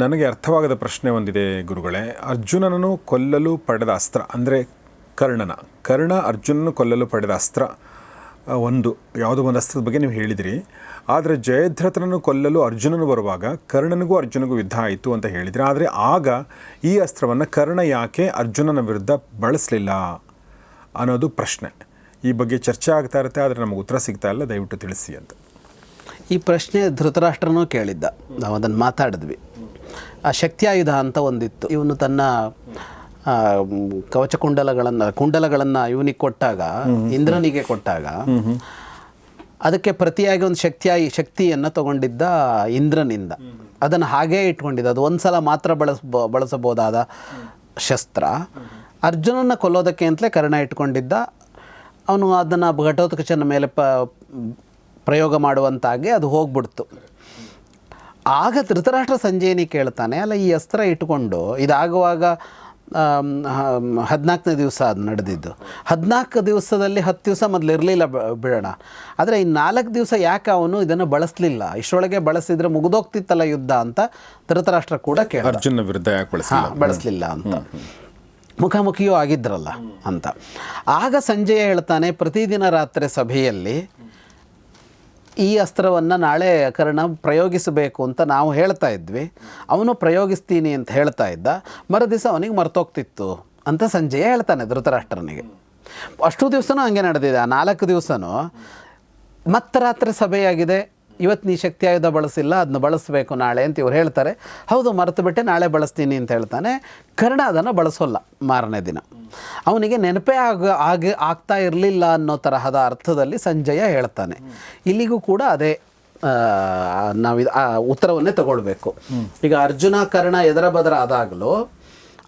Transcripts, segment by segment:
ನನಗೆ ಅರ್ಥವಾಗದ ಪ್ರಶ್ನೆ ಒಂದಿದೆ ಗುರುಗಳೇ. ಅರ್ಜುನನನ್ನು ಕೊಲ್ಲಲು ಪಡೆದ ಅಸ್ತ್ರ, ಅಂದರೆ ಕರ್ಣನ. ಕರ್ಣ ಅರ್ಜುನನ್ನು ಕೊಲ್ಲಲು ಪಡೆದ ಅಸ್ತ್ರ ಒಂದು, ಯಾವುದೋ ಒಂದು ಅಸ್ತ್ರದ ಬಗ್ಗೆ ನೀವು ಹೇಳಿದಿರಿ. ಆದರೆ ಜಯದ್ರಥನನ್ನು ಕೊಲ್ಲಲು ಅರ್ಜುನನು ಬರುವಾಗ ಕರ್ಣನಿಗೂ ಅರ್ಜುನಿಗೂ ಯುದ್ಧ ಆಯಿತು ಅಂತ ಹೇಳಿದರೆ. ಆದರೆ ಆಗ ಈ ಅಸ್ತ್ರವನ್ನು ಕರ್ಣ ಯಾಕೆ ಅರ್ಜುನನ ವಿರುದ್ಧ ಬಳಸಲಿಲ್ಲ ಅನ್ನೋದು ಪ್ರಶ್ನೆ. ಈ ಬಗ್ಗೆ ಚರ್ಚೆ ಆಗ್ತಾ ಇರುತ್ತೆ, ಆದರೆ ನಮಗೆ ಉತ್ತರ ಸಿಗ್ತಾ ಇಲ್ಲ. ದಯವಿಟ್ಟು ತಿಳಿಸಿ ಅಂತ. ಈ ಪ್ರಶ್ನೆ ಧೃತರಾಷ್ಟ್ರನೂ ಕೇಳಿದ್ದ. ನಾವು ಅದನ್ನು ಮಾತಾಡಿದ್ವಿ. ಶಕ್ತಿಯಾಯುಧ ಅಂತ ಒಂದಿತ್ತು. ಇವನು ತನ್ನ ಕವಚ ಕುಂಡಲಗಳನ್ನು ಕುಂಡಲಗಳನ್ನು ಇವನಿಗೆ ಕೊಟ್ಟಾಗ ಇಂದ್ರನಿಗೆ ಕೊಟ್ಟಾಗ ಅದಕ್ಕೆ ಪ್ರತಿಯಾಗಿ ಒಂದು ಶಕ್ತಿಯಾಗಿ ಶಕ್ತಿಯನ್ನು ತಗೊಂಡಿದ್ದ ಇಂದ್ರನಿಂದ. ಅದನ್ನು ಹಾಗೇ ಇಟ್ಕೊಂಡಿದ್ದ. ಅದು ಒಂದು ಸಲ ಮಾತ್ರ ಬಳಸ ಬಳಸಬಹುದಾದ ಶಸ್ತ್ರ. ಅರ್ಜುನನ ಕೊಲ್ಲೋದಕ್ಕೆ ಅಂತಲೇ ಕರ್ಣ ಇಟ್ಕೊಂಡಿದ್ದ. ಅವನು ಅದನ್ನು ಘಟೋತ್ಕಚನ ಮೇಲೆ ಪ ಪ್ರಯೋಗ ಮಾಡುವಂತಾಗೆ ಅದು ಹೋಗ್ಬಿಡ್ತು. ಆಗ ಧೃತರಾಷ್ಟ್ರ ಸಂಜಯನಿ ಕೇಳ್ತಾನೆ. ಅಲ್ಲ ಈ ಅಸ್ತ್ರ ಇಟ್ಕೊಂಡು ಇದಾಗುವಾಗ ಹದಿನಾಲ್ಕನೇ ದಿವಸ ಅದು ನಡೆದಿದ್ದು. ಹದಿನಾಲ್ಕು ದಿವಸದಲ್ಲಿ ಹತ್ತು ದಿವಸ ಮೊದಲು ಇರಲಿಲ್ಲ ಬಿಡೋಣ ಆದರೆ ಈ ನಾಲ್ಕು ದಿವಸ ಯಾಕೆ ಅವನು ಇದನ್ನು ಬಳಸಲಿಲ್ಲ? ಇಷ್ಟರೊಳಗೆ ಬಳಸಿದ್ರೆ ಮುಗಿದೋಗ್ತಿತ್ತಲ್ಲ ಯುದ್ಧ ಅಂತ ಧೃತರಾಷ್ಟ್ರ ಕೂಡ ಕೇಳ ಅರ್ಜುನ ವಿರುದ್ಧ ಯಾಕೆ ಬಳಸಲಿಲ್ಲ ಅಂತ. ಮುಖಾಮುಖಿಯೂ ಆಗಿದ್ರಲ್ಲ ಅಂತ. ಆಗ ಸಂಜಯ ಹೇಳ್ತಾನೆ ಪ್ರತಿದಿನ ರಾತ್ರಿ ಸಭೆಯಲ್ಲಿ ಈ ಅಸ್ತ್ರವನ್ನು ನಾಳೆ ಕರ್ಣ ಪ್ರಯೋಗಿಸಬೇಕು ಅಂತ ನಾವು ಹೇಳ್ತಾ ಇದ್ವಿ. ಅವನು ಪ್ರಯೋಗಿಸ್ತೀನಿ ಅಂತ ಹೇಳ್ತಾ ಇದ್ದ. ಮರುದಿವಸ ಅವನಿಗೆ ಮರ್ತೋಗ್ತಿತ್ತು ಅಂತ ಸಂಜಯ ಹೇಳ್ತಾನೆ ಧೃತರಾಷ್ಟ್ರನಿಗೆ. ಅಷ್ಟು ದಿವಸನೂ ಹಂಗೆ ನಡೆದಿದೆ. ಆ ನಾಲ್ಕು ದಿವಸನೂ ಮತ್ತೆ ರಾತ್ರಿ ಸಭೆಯಾಗಿದೆ. ಇವತ್ತು ನೀ ಶಕ್ತಿ ಆಯುಧ ಬಳಸಿಲ್ಲ ಅದನ್ನ ಬಳಸಬೇಕು ನಾಳೆ ಅಂತ ಇವ್ರು ಹೇಳ್ತಾರೆ. ಹೌದು, ಮರೆತು ಬಿಟ್ಟೆ ನಾಳೆ ಬಳಸ್ತೀನಿ ಅಂತ ಹೇಳ್ತಾನೆ. ಕರ್ಣ ಅದನ್ನು ಬಳಸೋಲ್ಲ ಮಾರನೇ ದಿನ. ಅವನಿಗೆ ನೆನಪೇ ಆಗ ಆಗ, ಆಗ್ತಾ ಇರಲಿಲ್ಲ ಅನ್ನೋ ತರಹದ ಅರ್ಥದಲ್ಲಿ ಸಂಜಯ ಹೇಳ್ತಾನೆ. ಇಲ್ಲಿಗೂ ಕೂಡ ಅದೇ ನಾವು ಇದು ಉತ್ತರವನ್ನೇ ತಗೊಳ್ಬೇಕು. ಈಗ ಅರ್ಜುನ, ಕರ್ಣ, ಎದರ, ಬದರ ಆದಾಗಲೂ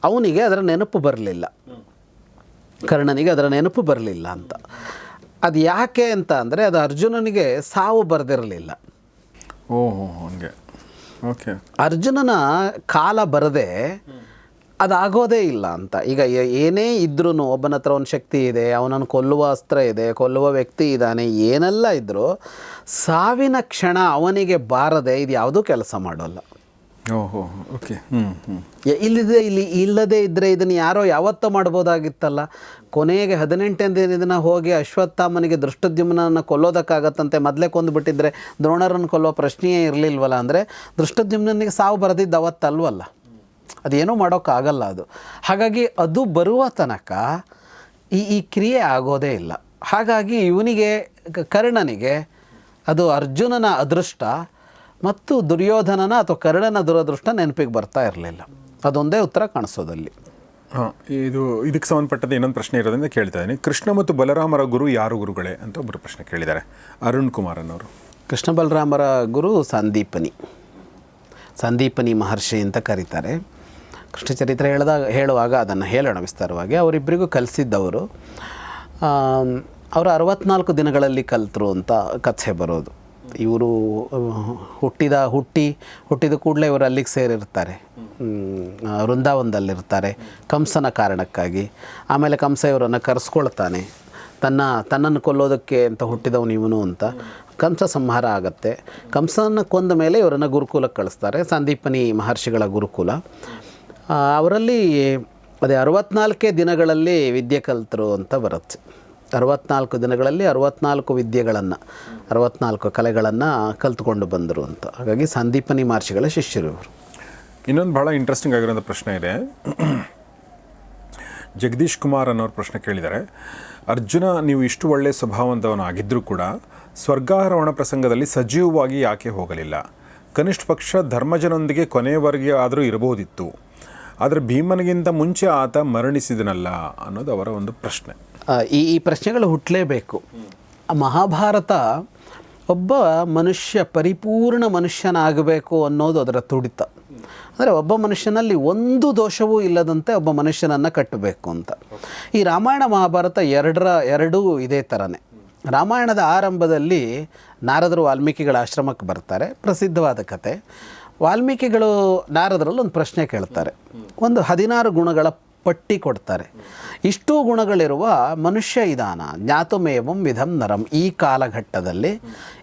ಅವನಿಗೆ ಅದರ ನೆನಪು ಬರಲಿಲ್ಲ. ಕರ್ಣನಿಗೆ ಅದರ ನೆನಪು ಬರಲಿಲ್ಲ ಅಂತ. ಅದು ಯಾಕೆ ಅಂತ ಅಂದರೆ ಅದು ಅರ್ಜುನನಿಗೆ ಸಾವು ಬರೆದಿರಲಿಲ್ಲ. ಓಹೋ ಹಂಗೆ. ಓಕೆ. ಅರ್ಜುನನ ಕಾಲ ಬರದೆ ಅದಾಗೋದೇ ಇಲ್ಲ ಅಂತ. ಈಗ ಏನೇ ಇದ್ರೂ ಒಬ್ಬನ ಹತ್ರ ಒಂದು ಶಕ್ತಿ ಇದೆ ಅವನನ್ನು ಕೊಲ್ಲುವ ಅಸ್ತ್ರ ಇದೆ ಕೊಲ್ಲುವ ವ್ಯಕ್ತಿ ಇದ್ದಾನೆ ಏನೆಲ್ಲ ಇದ್ದರೂ ಸಾವಿನ ಕ್ಷಣ ಅವನಿಗೆ ಬಾರದೆ ಇದು ಯಾವುದೂ ಕೆಲಸ ಮಾಡೋಲ್ಲ. ಓಹೋ ಓಕೆ ಇಲ್ಲಿದೆ, ಇಲ್ಲಿ ಇಲ್ಲದೆ ಇದ್ದರೆ ಇದನ್ನು ಯಾರೋ ಯಾವತ್ತೋ ಮಾಡ್ಬೋದಾಗಿತ್ತಲ್ಲ. ಕೊನೆಗೆ ಹದಿನೆಂಟನೇ ದಿನ ಹೋಗಿ ಅಶ್ವತ್ಥಾಮನಿಗೆ ದೃಷ್ಟದ್ಯುಮ್ನನ್ನು ಕೊಲ್ಲೋದಕ್ಕಾಗತ್ತಂತೆ ಮೊದಲೇ ಕೊಂದುಬಿಟ್ಟಿದ್ರೆ ದ್ರೋಣರನ್ನು ಕೊಲ್ಲೋ ಪ್ರಶ್ನೆಯೇ ಇರಲಿಲ್ವಲ್ಲ ಅಂದರೆ ದೃಷ್ಟದ್ಯುಮ್ನಿಗೆ ಸಾವು ಬರೆದಿದ್ದು ಅವತ್ತಲ್ವಲ್ಲ. ಅದೇನೂ ಮಾಡೋಕ್ಕಾಗಲ್ಲ ಅದು. ಹಾಗಾಗಿ ಅದು ಬರುವ ತನಕ ಈ ಈ ಕ್ರಿಯೆ ಆಗೋದೇ ಇಲ್ಲ. ಹಾಗಾಗಿ ಇವನಿಗೆ ಕರ್ಣನಿಗೆ ಅದು ಅರ್ಜುನನ ಅದೃಷ್ಟ. ಮತ್ತು ದುರ್ಯೋಧನನ ಅಥವಾ ಕರ್ಣನ ದುರದೃಷ್ಟ ನೆನಪಿಗೆ ಬರ್ತಾ ಇರಲಿಲ್ಲ. ಅದೊಂದೇ ಉತ್ತರ ಕಾಣಿಸೋದಲ್ಲಿ. ಹಾಂ ಇದು ಇದಕ್ಕೆ ಸಂಬಂಧಪಟ್ಟಂತೆ ಇನ್ನೊಂದು ಪ್ರಶ್ನೆ ಇರೋದ್ರಿಂದ ಕೇಳ್ತಾ ಇದ್ದೀನಿ. ಕೃಷ್ಣ ಮತ್ತು ಬಲರಾಮರ ಗುರು ಯಾರು ಗುರುಗಳೇ ಅಂತ ಒಬ್ಬರು ಪ್ರಶ್ನೆ ಕೇಳಿದ್ದಾರೆ. ಅರುಣ್ ಕುಮಾರ್ ಅನ್ನೋರು ಕೃಷ್ಣ ಬಲರಾಮರ ಗುರು ಸಂದೀಪನಿ. ಸಂದೀಪನಿ ಮಹರ್ಷಿ ಅಂತ ಕರೀತಾರೆ. ಕೃಷ್ಣ ಚರಿತ್ರೆ ಹೇಳಿದಾಗ ಹೇಳುವಾಗ ಅದನ್ನು ಹೇಳೋಣ ವಿಸ್ತಾರವಾಗಿ. ಅವರಿಬ್ಬರಿಗೂ ಕಲಿಸಿದ್ದವರು ಅವರು ಅರವತ್ನಾಲ್ಕು ದಿನಗಳಲ್ಲಿ ಕಲಿತರು ಅಂತ ಕಥೆ ಬರೋದು. ಇವರು ಹುಟ್ಟಿದ, ಹುಟ್ಟಿ, ಹುಟ್ಟಿದ ಕೂಡಲೇ ಇವರು ಅಲ್ಲಿಗೆ ಸೇರಿರ್ತಾರೆ ವೃಂದಾವನದಲ್ಲಿರ್ತಾರೆ ಕಂಸನ ಕಾರಣಕ್ಕಾಗಿ. ಆಮೇಲೆ ಕಂಸ ಇವರನ್ನು ಕರೆಸ್ಕೊಳ್ತಾನೆ. ತನ್ನ, ತನ್ನನ್ನು ಕೊಲ್ಲೋದಕ್ಕೆ ಅಂತ ಹುಟ್ಟಿದವನು ಇವನು ಅಂತ. ಕಂಸ ಸಂಹಾರ ಆಗುತ್ತೆ. ಕಂಸನ ಕೊಂದ ಮೇಲೆ ಇವರನ್ನು ಗುರುಕುಲಕ್ಕೆ ಕಳಿಸ್ತಾರೆ. ಸಂದೀಪನಿ ಮಹರ್ಷಿಗಳ ಗುರುಕುಲ. ಅವರಲ್ಲಿ ಅದೇ ಅರವತ್ನಾಲ್ಕೇ ದಿನಗಳಲ್ಲಿ ವಿದ್ಯೆ ಕಲಿತರು ಅಂತ ಬರುತ್ತೆ. ಅರವತ್ನಾಲ್ಕು ದಿನಗಳಲ್ಲಿ ಅರವತ್ನಾಲ್ಕು ವಿದ್ಯೆಗಳನ್ನು, ಅರವತ್ನಾಲ್ಕು ಕಲೆಗಳನ್ನು ಕಲ್ತ್ಕೊಂಡು ಬಂದರು ಅಂತ. ಹಾಗಾಗಿ ಸಂದೀಪನಿ ಮಹರ್ಷಿಗಳ ಶಿಷ್ಯರು ಇವರು. ಇನ್ನೊಂದು ಭಾಳ ಇಂಟ್ರೆಸ್ಟಿಂಗ್ ಆಗಿರೋಂಥ ಪ್ರಶ್ನೆ ಇದೆ. ಜಗದೀಶ್ ಕುಮಾರ್ ಅನ್ನೋರು ಪ್ರಶ್ನೆ ಕೇಳಿದ್ದಾರೆ. ಅರ್ಜುನ, ನೀವು ಇಷ್ಟು ಒಳ್ಳೆಯ ಸ್ವಭಾವಂತವನಾಗಿದ್ದರೂ ಕೂಡ ಸ್ವರ್ಗಾರೋಹಣ ಪ್ರಸಂಗದಲ್ಲಿ ಸಜೀವವಾಗಿ ಯಾಕೆ ಹೋಗಲಿಲ್ಲ? ಕನಿಷ್ಠ ಪಕ್ಷ ಧರ್ಮಜನೊಂದಿಗೆ ಕೊನೆಯವರೆಗೆ ಆದರೂ ಇರಬಹುದಿತ್ತು. ಆದರೆ ಭೀಮನಿಗಿಂತ ಮುಂಚೆ ಆತ ಮರಣಿಸಿದನಲ್ಲ ಅನ್ನೋದು ಅವರ ಒಂದು ಪ್ರಶ್ನೆ. ಈ ಈ ಪ್ರಶ್ನೆಗಳು ಹುಟ್ಟಲೇಬೇಕು ಮಹಾಭಾರತ ಒಬ್ಬ ಮನುಷ್ಯ, ಪರಿಪೂರ್ಣ ಮನುಷ್ಯನಾಗಬೇಕು ಅನ್ನೋದು ಅದರ ತುಡಿತ. ಅಂದರೆ ಒಬ್ಬ ಮನುಷ್ಯನಲ್ಲಿ ಒಂದು ದೋಷವೂ ಇಲ್ಲದಂತೆ ಒಬ್ಬ ಮನುಷ್ಯನನ್ನು ಕಟ್ಟಬೇಕು ಅಂತ. ಈ ರಾಮಾಯಣ ಮಹಾಭಾರತ ಎರಡರ, ಎರಡೂ ಇದೇ ಥರನೇ ರಾಮಾಯಣದ ಆರಂಭದಲ್ಲಿ ನಾರದರು ವಾಲ್ಮೀಕಿಗಳ ಆಶ್ರಮಕ್ಕೆ ಬರ್ತಾರೆ, ಪ್ರಸಿದ್ಧವಾದ ಕತೆ. ವಾಲ್ಮೀಕಿಗಳು ನಾರದರಲ್ಲಿ ಒಂದು ಪ್ರಶ್ನೆ ಕೇಳ್ತಾರೆ. ಒಂದು ಹದಿನಾರು ಗುಣಗಳ ಪಟ್ಟಿ ಕೊಡ್ತಾರೆ ಇಷ್ಟು ಗುಣಗಳಿರುವ ಮನುಷ್ಯ ಇದಾನ ಜ್ಞಾತುಮೇವಂ ವಿಧಂ ನರಂ. ಈ ಕಾಲಘಟ್ಟದಲ್ಲಿ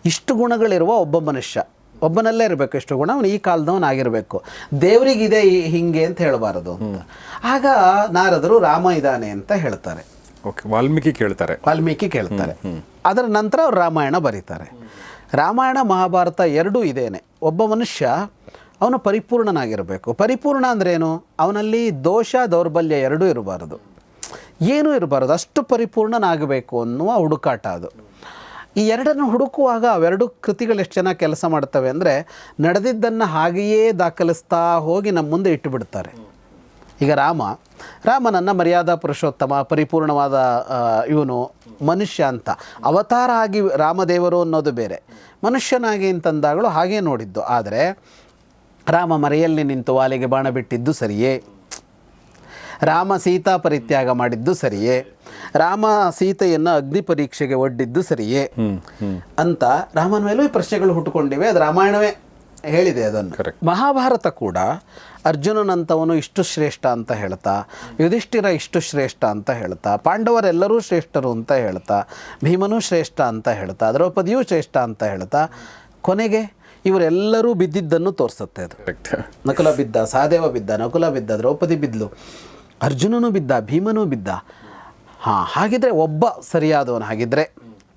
ಇಷ್ಟು ಗುಣಗಳಿರುವ ಒಬ್ಬ ಮನುಷ್ಯ ಒಬ್ಬನಲ್ಲೇ ಇರಬೇಕು ಇಷ್ಟು ಗುಣ ಅವನು ಈ ಕಾಲದವನಾಗಿರಬೇಕು ದೇವರಿಗಿದೆ ಹಿಂಗೆ ಅಂತ ಹೇಳಬಾರದು ಅಂತ. ಆಗ ನಾರದರು ರಾಮ ಇದ್ದಾನೆ ಅಂತ ಹೇಳ್ತಾರೆ. ವಾಲ್ಮೀಕಿ ಕೇಳ್ತಾರೆ. ವಾಲ್ಮೀಕಿ ಕೇಳ್ತಾರೆ. ಅದರ ನಂತರ ಅವ್ರು ರಾಮಾಯಣ ಬರೀತಾರೆ. ರಾಮಾಯಣ ಮಹಾಭಾರತ ಎರಡೂ ಇದೇನೆ. ಒಬ್ಬ ಮನುಷ್ಯ ಅವನು ಪರಿಪೂರ್ಣನಾಗಿರಬೇಕು. ಪರಿಪೂರ್ಣ ಅಂದ್ರೇನು ಅವನಲ್ಲಿ ದೋಷ, ದೌರ್ಬಲ್ಯ ಎರಡೂ ಇರಬಾರದು. ಏನೂ ಇರಬಾರದು. ಅಷ್ಟು ಪರಿಪೂರ್ಣನಾಗಬೇಕು ಅನ್ನುವ ಹುಡುಕಾಟ ಅದು. ಈ ಎರಡನ್ನು ಹುಡುಕುವಾಗ ಅವೆರಡು ಕೃತಿಗಳು ಎಷ್ಟು ಚೆನ್ನಾಗಿ ಕೆಲಸ ಮಾಡ್ತವೆ ಅಂದರೆ ನಡೆದಿದ್ದನ್ನು ಹಾಗೆಯೇ ದಾಖಲಿಸ್ತಾ ಹೋಗಿ ನಮ್ಮ ಮುಂದೆ ಇಟ್ಟುಬಿಡ್ತಾರೆ. ಈಗ ರಾಮ, ರಾಮನನ್ನು ಮರ್ಯಾದಾ ಪುರುಷೋತ್ತಮ, ಪರಿಪೂರ್ಣವಾದ ಇವನು ಮನುಷ್ಯ ಅಂತ. ಅವತಾರ ಆಗಿ ರಾಮದೇವರು ಅನ್ನೋದು ಬೇರೆ. ಮನುಷ್ಯನಾಗಿ ಅಂತಂದಾಗಲೂ ಹಾಗೇ ನೋಡಿದ್ದು. ಆದರೆ ರಾಮ ಮರೆಯಲ್ಲಿ ನಿಂತು ವಾಲೆಗೆ ಬಾಣ ಬಿಟ್ಟಿದ್ದು ಸರಿಯೇ? ರಾಮ ಸೀತಾ ಪರಿತ್ಯಾಗ ಮಾಡಿದ್ದು ಸರಿಯೇ? ರಾಮ ಸೀತೆಯನ್ನು ಅಗ್ನಿ ಪರೀಕ್ಷೆಗೆ ಒಡ್ಡಿದ್ದು ಸರಿಯೇ? ಅಂತ ರಾಮನ ಮೇಲೂ ಈ ಪ್ರಶ್ನೆಗಳು ಹುಟ್ಟುಕೊಂಡಿವೆ ಅದು ರಾಮಾಯಣವೇ ಹೇಳಿದೆ ಅದನ್ನು. ಮಹಾಭಾರತ ಕೂಡ ಅರ್ಜುನನಂತವನು ಇಷ್ಟು ಶ್ರೇಷ್ಠ ಅಂತ ಹೇಳ್ತಾ ಯುಧಿಷ್ಠಿರ ಇಷ್ಟು ಶ್ರೇಷ್ಠ ಅಂತ ಹೇಳ್ತಾ ಪಾಂಡವರೆಲ್ಲರೂ ಶ್ರೇಷ್ಠರು ಅಂತ ಹೇಳ್ತಾ ಭೀಮನೂ ಶ್ರೇಷ್ಠ ಅಂತ ಹೇಳ್ತಾ ದ್ರೌಪದಿಯೂ ಶ್ರೇಷ್ಠ ಅಂತ ಹೇಳ್ತಾ ಕೊನೆಗೆ ಇವರೆಲ್ಲರೂ ಬಿದ್ದಿದ್ದನ್ನು ತೋರಿಸುತ್ತೆ ಅದು. ನಕುಲ ಬಿದ್ದ ಸಹದೇವ ಬಿದ್ದ ನಕುಲ ಬಿದ್ದ ದ್ರೌಪದಿ ಬಿದ್ದಲು ಅರ್ಜುನನೂ ಬಿದ್ದ ಭೀಮನೂ ಬಿದ್ದ. ಹಾಂ ಹಾಗಿದ್ರೆ ಒಬ್ಬ ಸರಿಯಾದವನು ಹಾಗಿದ್ರೆ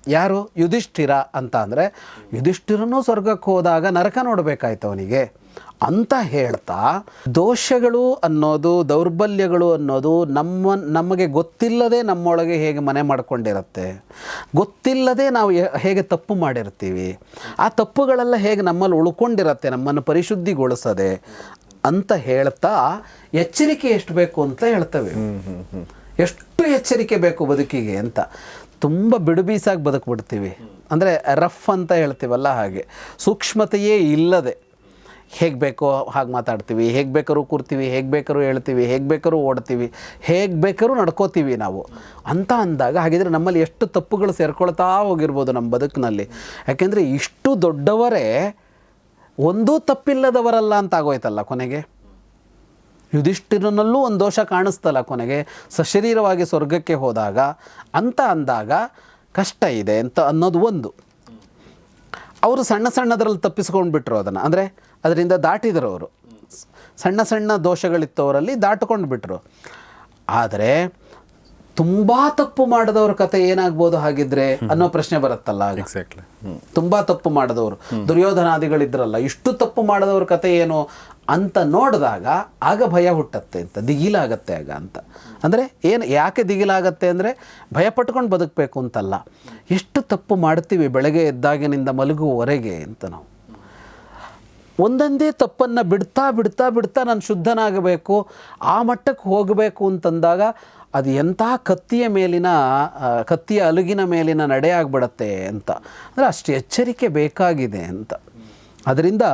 ಯಾರು? ಯುಧಿಷ್ಠಿರ ಅಂತ ಅಂದರೆ ಯುಧಿಷ್ಠಿರನೂ ಸ್ವರ್ಗಕ್ಕೆ ಹೋದಾಗ ನರಕ ನೋಡಬೇಕಾಯ್ತು ಅವನಿಗೆ. ಅಂತ ಹೇಳ್ತಾ ದೋಷಗಳು ಅನ್ನೋದು ದೌರ್ಬಲ್ಯಗಳು ಅನ್ನೋದು ನಮ್ಮ ನಮಗೆ ಗೊತ್ತಿಲ್ಲದೆ ನಮ್ಮೊಳಗೆ ಹೇಗೆ ಮನೆ ಮಾಡಿಕೊಂಡಿರುತ್ತೆ? ಗೊತ್ತಿಲ್ಲದೆ ನಾವು ಹೇಗೆ ತಪ್ಪು ಮಾಡಿರ್ತೀವಿ? ಆ ತಪ್ಪುಗಳೆಲ್ಲ ಹೇಗೆ ನಮ್ಮಲ್ಲಿ ಉಳ್ಕೊಂಡಿರತ್ತೆ ನಮ್ಮನ್ನು ಪರಿಶುದ್ಧಿಗೊಳಿಸದೆ? ಅಂತ ಹೇಳ್ತಾ ಎಚ್ಚರಿಕೆ ಎಷ್ಟು ಬೇಕು ಅಂತ ಹೇಳ್ತವೆ. ಎಷ್ಟು ಎಚ್ಚರಿಕೆ ಬೇಕು ಬದುಕಿಗೆ ಅಂತ. ತುಂಬ ಬಿಡುಬೀಸಾಗಿ ಬದುಕ್ಬಿಡ್ತೀವಿ. ಅಂದರೆ ರಫ್ ಅಂತ ಹೇಳ್ತೀವಲ್ಲ ಹಾಗೆ. ಸೂಕ್ಷ್ಮತೆಯೇ ಇಲ್ಲದೆ. ಹೇಗೆ ಬೇಕೋ ಹಾಗೆ ಮಾತಾಡ್ತೀವಿ, ಹೇಗೆ ಬೇಕಾದ್ರೂ ಕೂರ್ತೀವಿ, ಹೇಗೆ ಬೇಕಾದ್ರೂ ಹೇಳ್ತೀವಿ ಹೇಗೆ ಬೇಕಾದ್ರೂ ಓಡ್ತೀವಿ, ಹೇಗೆ ಬೇಕಾದ್ರೂ ನಡ್ಕೋತೀವಿ ನಾವು. ಅಂತ ಅಂದಾಗ ಹಾಗಿದ್ರೆ ನಮ್ಮಲ್ಲಿ ಎಷ್ಟು ತಪ್ಪುಗಳು ಸೇರ್ಕೊಳ್ತಾ ಹೋಗಿರ್ಬೋದು ನಮ್ಮ ಬದುಕಿನಲ್ಲಿ. ಯಾಕೆಂದರೆ ಇಷ್ಟು ದೊಡ್ಡವರೇ ಒಂದೂ ತಪ್ಪಿಲ್ಲದವರಲ್ಲ ಅಂತ ಆಗೋಯ್ತಲ್ಲ ಕೊನೆಗೆ. ಯುಧಿಷ್ಠಿರನಲ್ಲೂ ಒಂದು ದೋಷ ಕಾಣಿಸ್ತಲ್ಲ ಕೊನೆಗೆ. ಸಶರೀರವಾಗಿ ಸ್ವರ್ಗಕ್ಕೆ ಹೋದಾಗ, ಅಂತ ಅಂದಾಗ ಕಷ್ಟ ಇದೆ ಅಂತ ಅನ್ನೋದು ಒಂದು. ಅವರು ಸಣ್ಣ ಸಣ್ಣದರಲ್ಲಿ ತಪ್ಪಿಸ್ಕೊಂಡು ಬಿಟ್ಟರು ಅದನ್ನು. ಅಂದರೆ ಅದರಿಂದ ದಾಟಿದರು ಅವರು. ಸಣ್ಣ ಸಣ್ಣ ದೋಷಗಳಿತ್ತು ಅವರಲ್ಲಿ ದಾಟಿಕೊಂಡು ಬಿಟ್ಟರು ಆದರೆ ತುಂಬ ತಪ್ಪು ಮಾಡದವ್ರ ಕತೆ ಏನಾಗ್ಬೋದು ಹಾಗಿದ್ರೆ ಅನ್ನೋ ಪ್ರಶ್ನೆ ಬರುತ್ತಲ್ಲ ಎಕ್ಸಾಕ್ಟ್ಲಿ ತುಂಬಾ ತಪ್ಪು ಮಾಡದವರು. ದುರ್ಯೋಧನಾದಿಗಳಿದ್ರಲ್ಲ ಇಷ್ಟು ತಪ್ಪು ಮಾಡದವ್ರ ಕತೆ ಏನು ಅಂತ ನೋಡಿದಾಗ ಆಗ ಭಯ ಹುಟ್ಟತ್ತೆ ಅಂತ ದಿಗಿಲಾಗತ್ತೆ ಆಗ ಅಂತ. ಅಂದರೆ ಏನು ಯಾಕೆ ದಿಗಿಲಾಗತ್ತೆ ಅಂದರೆ ಭಯ ಪಟ್ಕೊಂಡು ಬದುಕಬೇಕು ಅಂತಲ್ಲ. ಎಷ್ಟು ತಪ್ಪು ಮಾಡ್ತೀವಿ ಬೆಳಗ್ಗೆ ಎದ್ದಾಗಿನಿಂದ ಮಲಗುವವರೆಗೆ ಅಂತ ನಾವು. ಒಂದೊಂದೇ ತಪ್ಪನ್ನು ಬಿಡ್ತಾ ಬಿಡ್ತಾ ಬಿಡ್ತಾ ನಾನು ಶುದ್ಧನಾಗಬೇಕು ಆ ಮಟ್ಟಕ್ಕೆ ಹೋಗಬೇಕು ಅಂತಂದಾಗ ಅದು ಎಂಥ ಕತ್ತಿಯ ಮೇಲಿನ ಕತ್ತಿಯ ಅಲುಗಿನ ಮೇಲಿನ ನಡೆ ಆಗ್ಬಿಡತ್ತೆ ಅಂತ. ಅಂದರೆ ಅಷ್ಟು ಎಚ್ಚರಿಕೆ ಬೇಕಾಗಿದೆ ಅಂತ. ಅದರಿಂದ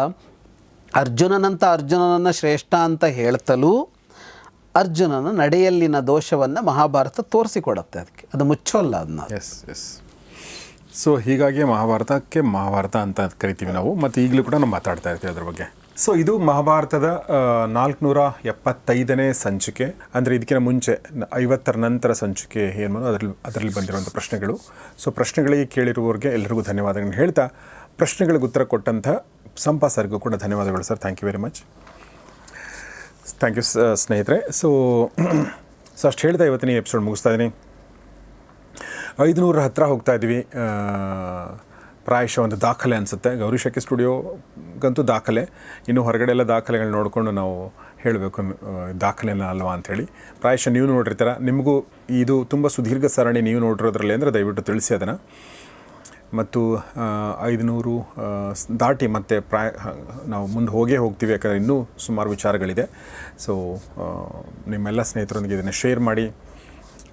ಅರ್ಜುನನಂತ ಅರ್ಜುನನನ್ನು ಶ್ರೇಷ್ಠ ಅಂತ ಹೇಳ್ತಲೂ ಅರ್ಜುನನ ನಡೆಯಲ್ಲಿನ ದೋಷವನ್ನು ಮಹಾಭಾರತ ತೋರಿಸಿಕೊಡತ್ತೆ ಅದಕ್ಕೆ. ಅದು ಮುಚ್ಚೋಲ್ಲ ಅದನ್ನ ಎಸ್ ಎಸ್ ಸೊ ಹೀಗಾಗಿ ಮಹಾಭಾರತಕ್ಕೆ ಮಹಾಭಾರತ ಅಂತ ಕರಿತೀವಿ ನಾವು, ಮತ್ತು ಈಗಲೂ ಕೂಡ ನಾವು ಮಾತಾಡ್ತಾ ಇರ್ತೀವಿ ಅದ್ರ ಬಗ್ಗೆ. ಸೊ ಇದು ಮಹಾಭಾರತದ ನಾಲ್ಕುನೂರ ಎಪ್ಪತ್ತೈದನೇ ಸಂಚಿಕೆ. ಅಂದರೆ ಇದಕ್ಕಿಂತ ಮುಂಚೆ ಐವತ್ತರ ನಂತರ ಸಂಚಿಕೆ ಏನು ಅದರಲ್ಲಿ ಅದರಲ್ಲಿ ಬಂದಿರುವಂಥ ಪ್ರಶ್ನೆಗಳು. ಸೊ ಪ್ರಶ್ನೆಗಳಿಗೆ ಕೇಳಿರುವವರಿಗೆ ಎಲ್ಲರಿಗೂ ಧನ್ಯವಾದಗಳನ್ನು ಹೇಳ್ತಾ ಪ್ರಶ್ನೆಗಳಿಗೆ ಉತ್ತರ ಕೊಟ್ಟಂಥ ಸಂಪಾ ಸರ್ಗೂ ಕೂಡ ಧನ್ಯವಾದಗಳು sir thank you very much thank you ಸ್ನೇಹಿತರೆ. ಸೊ ಸೊ ಅಷ್ಟು ಹೇಳ್ತಾ ಇವತ್ತಿನ ಎಪಿಸೋಡ್ ಮುಗಿಸ್ತಾ ಇದ್ದೀನಿ ಐದುನೂರ ಹತ್ತಿರ ಹೋಗ್ತಾ ಇದ್ವಿ ಆ, ಪ್ರಾಯಶಃ ಒಂದು ದಾಖಲೆ ಅನಿಸುತ್ತೆ. ಗೌರಿ ಶೆಟ್ಟಿ ಸ್ಟುಡಿಯೋಗಂತೂ ದಾಖಲೆ. ಇನ್ನು ಹೊರಗಡೆ ಎಲ್ಲ ದಾಖಲೆಗಳು ನೋಡಿಕೊಂಡು ನಾವು ಹೇಳಬೇಕು ದಾಖಲೆನ ಅಲ್ವಾ ಅಂಥೇಳಿ. ಪ್ರಾಯಶಃ ನೀವು ನೋಡಿರ್ತೀರ. ನಿಮಗೂ ಇದು ತುಂಬ ಸುದೀರ್ಘ ಸರಣಿ ನೀವು ನೋಡಿರೋದ್ರಲ್ಲಿ ಅಂದರೆ ದಯವಿಟ್ಟು ತಿಳಿಸಿ ಅದನ್ನು. ಮತ್ತು ಐದುನೂರು ದಾಟಿ ಮತ್ತೆ ಪ್ರಾಯ ನಾವು ಮುಂದೆ ಹೋಗೇ ಹೋಗ್ತೀವಿ ಯಾಕಂದರೆ ಇನ್ನೂ ಸುಮಾರು ವಿಚಾರಗಳಿದೆ. ಸೊ ನಿಮ್ಮೆಲ್ಲ ಸ್ನೇಹಿತರೊಂದಿಗೆ ಇದನ್ನು ಶೇರ್ ಮಾಡಿ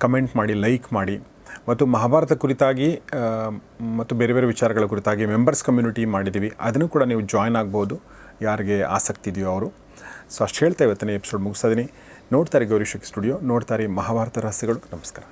ಕಮೆಂಟ್ ಮಾಡಿ ಲೈಕ್ ಮಾಡಿ. ಮತ್ತು ಮಹಾಭಾರತ ಕುರಿತಾಗಿ ಮತ್ತು ಬೇರೆ ಬೇರೆ ವಿಚಾರಗಳ ಕುರಿತಾಗಿ ಮೆಂಬರ್ಸ್ ಕಮ್ಯುನಿಟಿ ಮಾಡಿದ್ದೀವಿ. ಅದನ್ನು ಕೂಡ ನೀವು ಜಾಯ್ನ್ ಆಗ್ಬೋದು. ಯಾರಿಗೆ ಆಸಕ್ತಿ ಇದೆಯೋ ಅವರು. ಸೊ ಅಷ್ಟು ಹೇಳ್ತಾ ಇವತ್ತಿನ ಎಪಿಸೋಡ್ ಮುಗಿಸ್ತಾ ಇದ್ದೀನಿ ನೋಡ್ತಾರೆ ಗೌರಿ ಸ್ಟುಡಿಯೋ ನೋಡ್ತಾರೆ ಮಹಾಭಾರತ ರಹಸ್ಯಗಳು. ನಮಸ್ಕಾರ.